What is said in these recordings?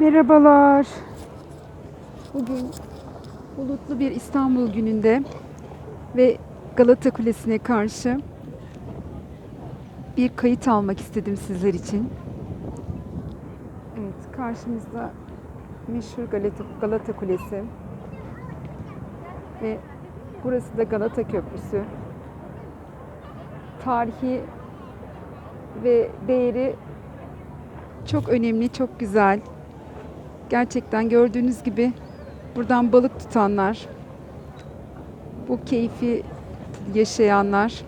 Merhabalar. Bugün bulutlu bir İstanbul gününde ve Galata Kulesi'ne karşı bir kayıt almak istedim sizler için. Evet, karşımızda meşhur Galata, Galata Kulesi ve burası da Galata Köprüsü. Tarihi ve değeri çok önemli, çok güzel. Gerçekten gördüğünüz gibi buradan balık tutanlar, bu keyfi yaşayanlar,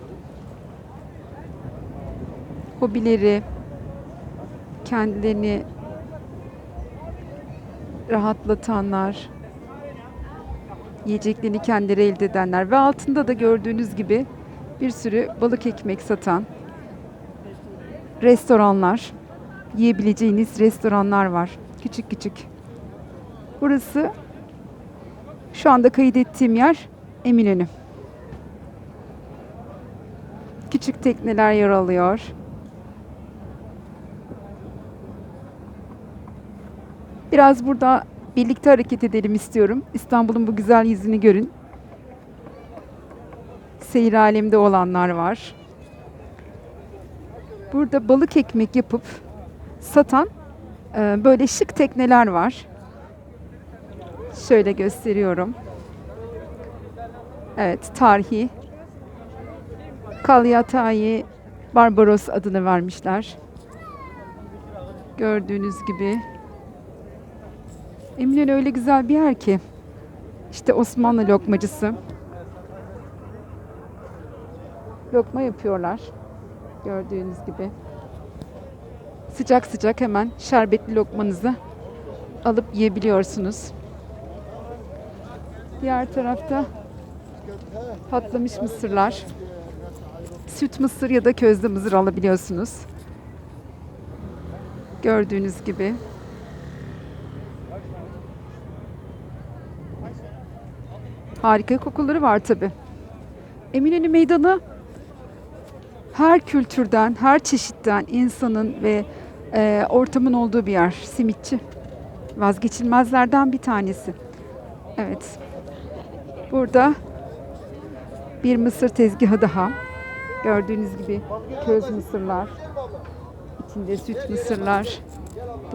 hobileri, kendilerini rahatlatanlar, yiyeceklerini kendileri elde edenler ve altında da gördüğünüz gibi bir sürü balık ekmek satan restoranlar, yiyebileceğiniz restoranlar var. Küçük küçük. Burası şu anda kaydettiğim yer Eminönü. Küçük tekneler yer alıyor. Biraz burada birlikte hareket edelim istiyorum. İstanbul'un bu güzel yüzünü görün. Seyir alemde olanlar var. Burada balık ekmek yapıp satan böyle şık tekneler var. Şöyle gösteriyorum. Evet, tarihi. Kalyatayi Barbaros adını vermişler. Gördüğünüz gibi. Eminönü öyle güzel bir yer ki. İşte Osmanlı lokmacısı. Lokma yapıyorlar. Gördüğünüz gibi. Sıcak sıcak hemen şerbetli lokmanızı alıp yiyebiliyorsunuz. Diğer tarafta patlamış mısırlar. Süt mısır ya da közde mısır alabiliyorsunuz. Gördüğünüz gibi. Harika kokuları var tabi. Eminönü Meydanı her kültürden, her çeşitten insanın ve e, ortamın olduğu bir yer. Simitçi. Vazgeçilmezlerden bir tanesi. Evet. Burada bir mısır tezgahı daha. Gördüğünüz gibi köz mısırlar. İçinde süt mısırlar.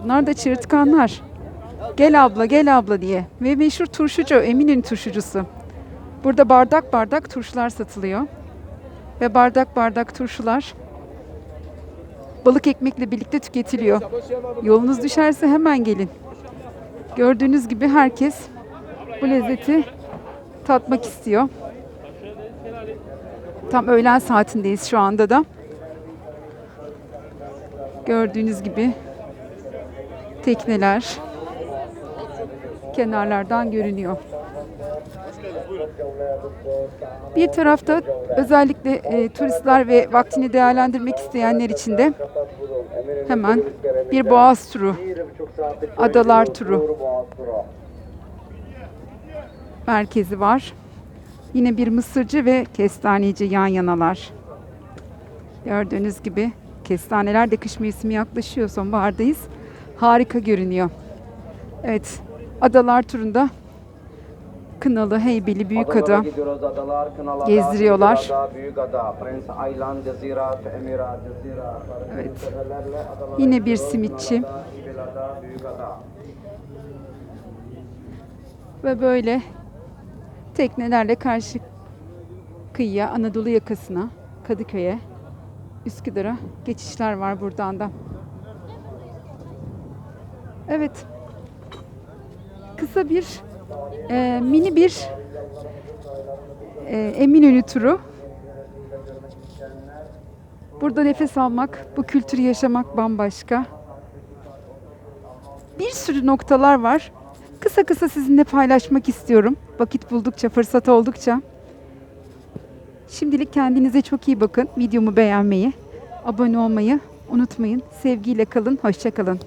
Bunlar da çırtkanlar. Gel abla, gel abla diye. Ve meşhur turşucu, Emin'in turşucusu. Burada bardak bardak turşular satılıyor. Ve bardak bardak turşular balık ekmekle birlikte tüketiliyor. Yolunuz düşerse hemen gelin. Gördüğünüz gibi herkes bu lezzeti tatmak istiyor. Tam öğlen saatindeyiz şu anda da. Gördüğünüz gibi tekneler kenarlardan görünüyor. Bir tarafta özellikle e, turistler ve vaktini değerlendirmek isteyenler için de hemen bir boğaz turu, adalar turu merkezi var. Yine bir mısırcı ve kestaneci yan yanalar. Gördüğünüz gibi kestaneler de kış mevsimi yaklaşıyor. Sonbahardayız. Harika görünüyor. Evet, adalar turunda Kınalı, Heybeli, Büyükada gezdiriyorlar. Evet. Yine bir simitçi. Ve böyle teknelerle karşı kıyıya, Anadolu yakasına, Kadıköy'e, Üsküdar'a geçişler var buradan da. Evet. Kısa bir e, mini bir e, Eminönü turu. Burada nefes almak, bu kültürü yaşamak bambaşka. Bir sürü noktalar var. Kısa kısa sizinle paylaşmak istiyorum. Vakit buldukça, fırsat oldukça. Şimdilik kendinize çok iyi bakın. Videomu beğenmeyi, abone olmayı unutmayın. Sevgiyle kalın, hoşça kalın.